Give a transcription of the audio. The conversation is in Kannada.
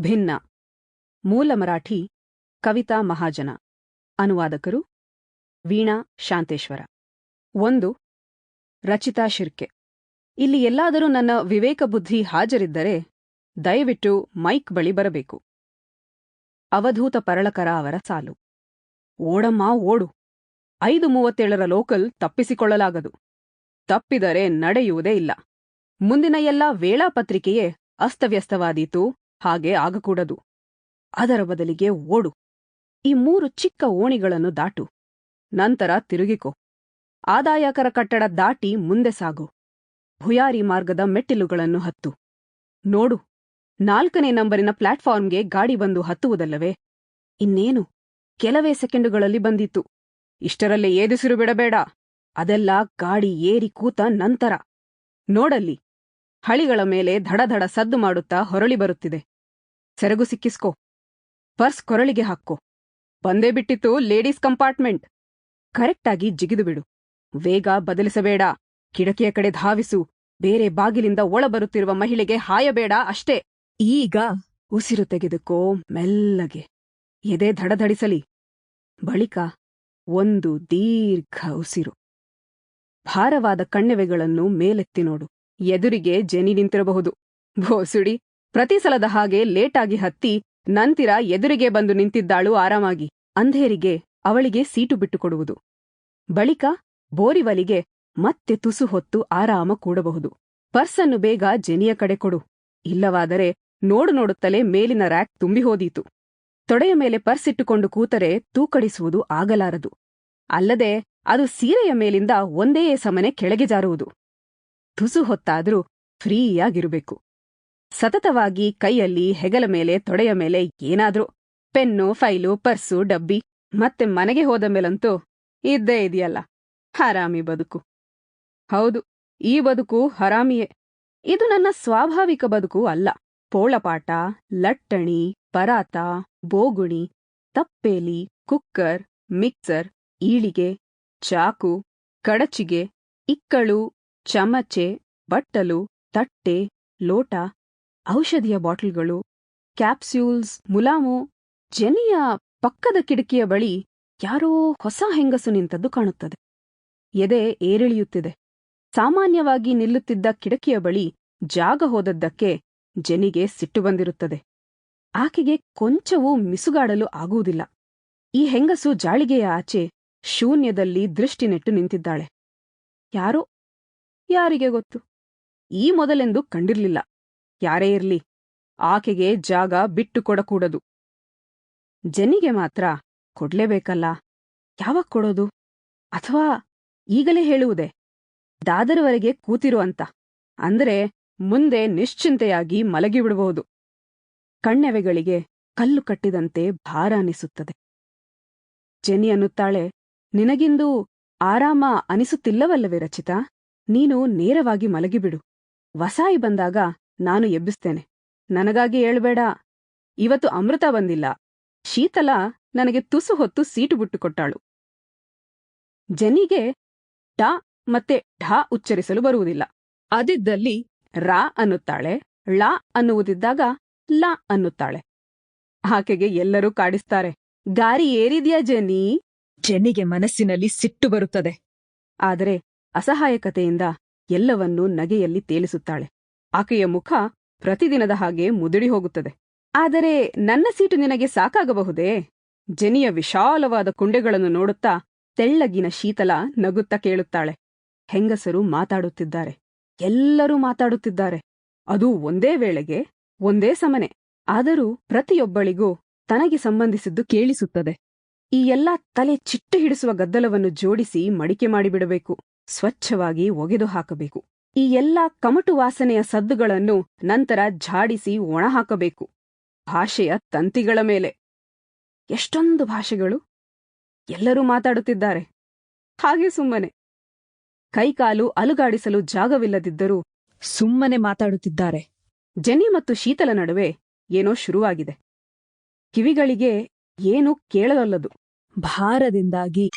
ಭಿನ್ನ. ಮೂಲ ಮರಾಠಿ, ಕವಿತಾ ಮಹಾಜನ. ಅನುವಾದಕರು, ವೀಣಾ ಶಾಂತೇಶ್ವರ. ಒಂದು, ರಚಿತಾ ಶಿರ್ಕೆ. ಇಲ್ಲಿ ಎಲ್ಲಾದರೂ ನನ್ನ ವಿವೇಕ ಬುದ್ಧಿ ಹಾಜರಿದ್ದರೆ, ದಯವಿಟ್ಟು ಮೈಕ್ ಬಳಿ ಬರಬೇಕು. ಅವಧೂತ ಪರಳಕರ ಅವರ ಸಾಲು. ಓಡಮ್ಮ, ಓಡು. ಐದು ಮೂವತ್ತೇಳರ ಲೋಕಲ್ ತಪ್ಪಿಸಿಕೊಳ್ಳಲಾಗದು. ತಪ್ಪಿದರೆ ನಡೆಯುವುದೇ ಇಲ್ಲ. ಮುಂದಿನ ಎಲ್ಲ ವೇಳಾಪತ್ರಿಕೆಯೇ ಅಸ್ತವ್ಯಸ್ತವಾದೀತು. ಹಾಗೆ ಆಗಕೂಡದು. ಅದರ ಬದಲಿಗೆ ಓಡು. ಈ ಮೂರು ಚಿಕ್ಕ ಓಣಿಗಳನ್ನು ದಾಟು. ನಂತರ ತಿರುಗಿಕೋ. ಆದಾಯಕರ ಕಟ್ಟಡ ದಾಟಿ ಮುಂದೆ ಸಾಗು. ಭುಯಾರಿ ಮಾರ್ಗದ ಮೆಟ್ಟಿಲುಗಳನ್ನು ಹತ್ತು. ನೋಡು. ನಾಲ್ಕನೇ ನಂಬರಿನ ಪ್ಲಾಟ್ಫಾರ್ಮ್ಗೆ ಗಾಡಿ ಬಂದು ಹತ್ತುವುದಲ್ಲವೇ? ಇನ್ನೇನು? ಕೆಲವೇ ಸೆಕೆಂಡುಗಳಲ್ಲಿ ಬಂದಿತ್ತು. ಇಷ್ಟರಲ್ಲೇ ಏದುಸಿರು ಬಿಡಬೇಡ. ಅದೆಲ್ಲ ಗಾಡಿ ಏರಿ ಕೂತ ನಂತರ. ನೋಡಲ್ಲಿ. ಹಳಿಗಳ ಮೇಲೆ ಧಡಧಡ ಸದ್ದು ಮಾಡುತ್ತಾ ಹೊರಳಿ ಬರುತ್ತಿದೆ. ಸೆರಗು ಸಿಕ್ಕಿಸ್ಕೋ. ಪರ್ಸ್ ಕೊರಳಿಗೆ ಹಾಕ್ಕೋ. ಬಂದೇ ಬಿಟ್ಟಿತ್ತು ಲೇಡೀಸ್ ಕಂಪಾರ್ಟ್ಮೆಂಟ್. ಕರೆಕ್ಟಾಗಿ ಜಿಗಿದು ಬಿಡು. ವೇಗ ಬದಲಿಸಬೇಡ. ಕಿಡಕಿಯ ಕಡೆ ಧಾವಿಸು. ಬೇರೆ ಬಾಗಿಲಿಂದ ಒಳಬರುತ್ತಿರುವ ಮಹಿಳೆಗೆ ಹಾಯಬೇಡ ಅಷ್ಟೇ. ಈಗ ಉಸಿರು ತೆಗೆದುಕೋ ಮೆಲ್ಲಗೆ. ಎದೆ ಧಡಧಡಿಸಲಿ. ಬಳಿಕ ಒಂದು ದೀರ್ಘ ಉಸಿರು. ಭಾರವಾದ ಕಣ್ಣೆವೆಗಳನ್ನು ಮೇಲೆತ್ತಿ ನೋಡು. ಎದುರಿಗೆ ಜೆನಿ ನಿಂತಿರಬಹುದು. ಭೋಸುಡಿ ಪ್ರತಿ ಸಲದ ಹಾಗೆ ಲೇಟಾಗಿ ಹತ್ತಿ ನಂತಿರ ಎದುರಿಗೆ ಬಂದು ನಿಂತಿದ್ದಾಳು ಆರಾಮಾಗಿ. ಅಂಧೇರಿಗೆ ಅವಳಿಗೆ ಸೀಟು ಬಿಟ್ಟುಕೊಡುವುದು. ಬಳಿಕ ಬೋರಿವಲಿಗೆ ಮತ್ತೆ ತುಸು ಹೊತ್ತು ಆರಾಮ ಕೂಡಬಹುದು. ಪರ್ಸನ್ನು ಬೇಗ ಜೆನಿಯ ಕಡೆ ಕೊಡು. ಇಲ್ಲವಾದರೆ ನೋಡು ನೋಡುತ್ತಲೇ ಮೇಲಿನ ರ್ಯಾಕ್ ತುಂಬಿ ಹೋದೀತು. ತೊಡೆಯ ಮೇಲೆ ಪರ್ಸ್ ಇಟ್ಟುಕೊಂಡು ಕೂತರೆ ತೂಕಡಿಸುವುದು ಆಗಲಾರದು. ಅಲ್ಲದೆ ಅದು ಸೀರೆಯ ಮೇಲಿಂದ ಒಂದೇ ಸಮನೆ ಕೆಳಗೆ ಜಾರುವುದು. ತುಸು ಹೊತ್ತಾದರೂ ಫ್ರೀಯಾಗಿರಬೇಕು. ಸತತವಾಗಿ ಕೈಯಲ್ಲಿ ಹೆಗಲ ಮೇಲೆ, ತೊಡೆಯ ಮೇಲೆ ಏನಾದ್ರೂ, ಪೆನ್ನು, ಫೈಲು, ಪರ್ಸು, ಡಬ್ಬಿ, ಮತ್ತೆ ಮನೆಗೆ ಹೋದ ಮೇಲಂತೂ ಇದ್ದೇ ಇದೆಯಲ್ಲ. ಹರಾಮಿ ಬದುಕು. ಹೌದು, ಈ ಬದುಕು ಹರಾಮಿಯೇ. ಇದು ನನ್ನ ಸ್ವಾಭಾವಿಕ ಬದುಕು ಅಲ್ಲ. ಪೋಳಪಾಟ ಲಟ್ಟಣಿ, ಪರಾತ, ಬೋಗುಣಿ, ತಪ್ಪೇಲಿ, ಕುಕ್ಕರ್, ಮಿಕ್ಸರ್, ಈಳಿಗೆ, ಚಾಕು, ಕಡಚಿಗೆ, ಇಕ್ಕಳು, ಚಮಚೆ, ಬಟ್ಟಲು, ತಟ್ಟೆ, ಲೋಟ ಔಷಧಿಯ ಬಾಟಲ್ಗಳು, ಕ್ಯಾಪ್ಸ್ಯೂಲ್ಸ್, ಮುಲಾಮು, ಜೆನಿಯ ಪಕ್ಕದ ಕಿಟಕಿಯ ಬಳಿ ಯಾರೋ ಹೊಸ ಹೆಂಗಸು ನಿಂತದ್ದು ಕಾಣುತ್ತದೆ. ಎದೆ ಏರಿಳಿಯುತ್ತಿದೆ. ಸಾಮಾನ್ಯವಾಗಿ ನಿಲ್ಲುತ್ತಿದ್ದ ಕಿಟಕಿಯ ಬಳಿ ಜಾಗ ಹೋದದ್ದಕ್ಕೆ ಜೆನಿಗೆ ಸಿಟ್ಟು ಬಂದಿರುತ್ತದೆ. ಆಕೆಗೆ ಕೊಂಚವೂ ಮಿಸುಗಾಡಲು ಆಗುವುದಿಲ್ಲ. ಈ ಹೆಂಗಸು ಜಾಳಿಗೆಯ ಆಚೆ ಶೂನ್ಯದಲ್ಲಿ ದೃಷ್ಟಿ ನೆಟ್ಟು ನಿಂತಿದ್ದಾಳೆ. ಯಾರೋ? ಯಾರಿಗೆ ಗೊತ್ತು? ಈ ಮೊದಲೆಂದು ಕಂಡಿರ್ಲಿಲ್ಲ. ಯಾರೇ ಇರ್ಲಿ, ಆಕೆಗೆ ಜಾಗ ಬಿಟ್ಟು ಕೊಡಕೂಡದು ಜನಿಗೆ ಮಾತ್ರ ಕೊಡ್ಲೇಬೇಕಲ್ಲ, ಯಾವಾಗ ಕೊಡೋದು? ಅಥವಾ ಈಗಲೇ ಹೇಳುವುದೇ? ದಾದರವರೆಗೆ ಕೂತಿರು ಅಂತ ಅಂದರೆ ಮುಂದೆ ನಿಶ್ಚಿಂತೆಯಾಗಿ ಮಲಗಿಬಿಡಬಹುದು. ಕಣ್ಣೆವೆಗಳಿಗೆ ಕಲ್ಲು ಕಟ್ಟಿದಂತೆ ಭಾರ ಅನಿಸುತ್ತದೆ. ಜೆನಿ ಅನ್ನುತ್ತಾಳೆ, ನಿನಗಿಂದು ಆರಾಮ ಅನಿಸುತ್ತಿಲ್ಲವಲ್ಲವೇ ರಚಿತಾ? ನೀನು ನೇರವಾಗಿ ಮಲಗಿಬಿಡು. ವಸಾಯಿ ಬಂದಾಗ ನಾನು ಎಬ್ಬಿಸ್ತೇನೆ. ನನಗಾಗಿ ಹೇಳ್ಬೇಡ. ಇವತ್ತು ಅಮೃತ ಬಂದಿಲ್ಲ. ಶೀತಲ ನನಗೆ ತುಸು ಹೊತ್ತು ಸೀಟು ಬಿಟ್ಟುಕೊಟ್ಟಾಳು. ಜನಿಗೆ ಟ ಮತ್ತೆ ಢ ಉಚ್ಚರಿಸಲು ಬರುವುದಿಲ್ಲ. ಅದಿದ್ದಲ್ಲಿ ರಾ ಅನ್ನುತ್ತಾಳೆ ಳ ಅನ್ನುವುದಿದ್ದಾಗ ಲ ಅನ್ನುತ್ತಾಳೆ. ಆಕೆಗೆ ಎಲ್ಲರೂ ಕಾಡಿಸ್ತಾರೆ. ಗಾರಿ ಏರಿದ್ಯಾ ಜನಿ ಜನಿಗೆ ಮನಸ್ಸಿನಲ್ಲಿ ಸಿಟ್ಟು ಬರುತ್ತದೆ. ಆದರೆ ಅಸಹಾಯಕತೆಯಿಂದ ಎಲ್ಲವನ್ನೂ ನಗೆಯಲ್ಲಿ ತೇಲಿಸುತ್ತಾಳೆ. ಆಕೆಯ ಮುಖ ಪ್ರತಿದಿನದ ಹಾಗೆ ಮುದುಡಿ ಹೋಗುತ್ತದೆ. ಆದರೆ ನನ್ನ ಸೀಟು ನಿನಗೆ ಸಾಕಾಗಬಹುದೇ? ಜನಿಯ ವಿಶಾಲವಾದ ಕುಂಡೆಗಳನ್ನು ನೋಡುತ್ತಾ ತೆಳ್ಳಗಿನ ಶೀತಲ ನಗುತ್ತಾ ಕೇಳುತ್ತಾಳೆ. ಹೆಂಗಸರು ಮಾತಾಡುತ್ತಿದ್ದಾರೆ. ಎಲ್ಲರೂ ಮಾತಾಡುತ್ತಿದ್ದಾರೆ. ಅದು ಒಂದೇ ವೇಳೆಗೆ ಒಂದೇ ಸಮನೆ. ಆದರೂ ಪ್ರತಿಯೊಬ್ಬಳಿಗೂ ತನಗೆ ಸಂಬಂಧಿಸಿದ್ದು ಕೇಳಿಸುತ್ತದೆ. ಈ ಎಲ್ಲ ತಲೆ ಚಿಟ್ಟು ಹಿಡಿಸುವ ಗದ್ದಲವನ್ನು ಜೋಡಿಸಿ ಮಡಿಕೆ ಮಾಡಿಬಿಡಬೇಕು. ಸ್ವಚ್ಛವಾಗಿ ಒಗೆದು ಹಾಕಬೇಕು. ಈ ಎಲ್ಲ ಕಮಟು ವಾಸನೆಯ ಸದ್ದುಗಳನ್ನು ನಂತರ ಝಾಡಿಸಿ ಒಣಹಾಕಬೇಕು. ಭಾಷೆಯ ತಂತಿಗಳ ಮೇಲೆ. ಎಷ್ಟೊಂದು ಭಾಷೆಗಳು. ಎಲ್ಲರೂ ಮಾತಾಡುತ್ತಿದ್ದಾರೆ. ಹಾಗೆ ಸುಮ್ಮನೆ. ಕೈಕಾಲು ಅಲುಗಾಡಿಸಲು ಜಾಗವಿಲ್ಲದಿದ್ದರೂ ಸುಮ್ಮನೆ ಮಾತಾಡುತ್ತಿದ್ದಾರೆ. ಜನಿ ಮತ್ತು ಶೀತಲ ನಡುವೆ ಏನೋ ಶುರುವಾಗಿದೆ. ಕಿವಿಗಳಿಗೆ ಏನೂ ಕೇಳಲೊಲ್ಲದು. ಭಾರದಿಂದಾಗಿ.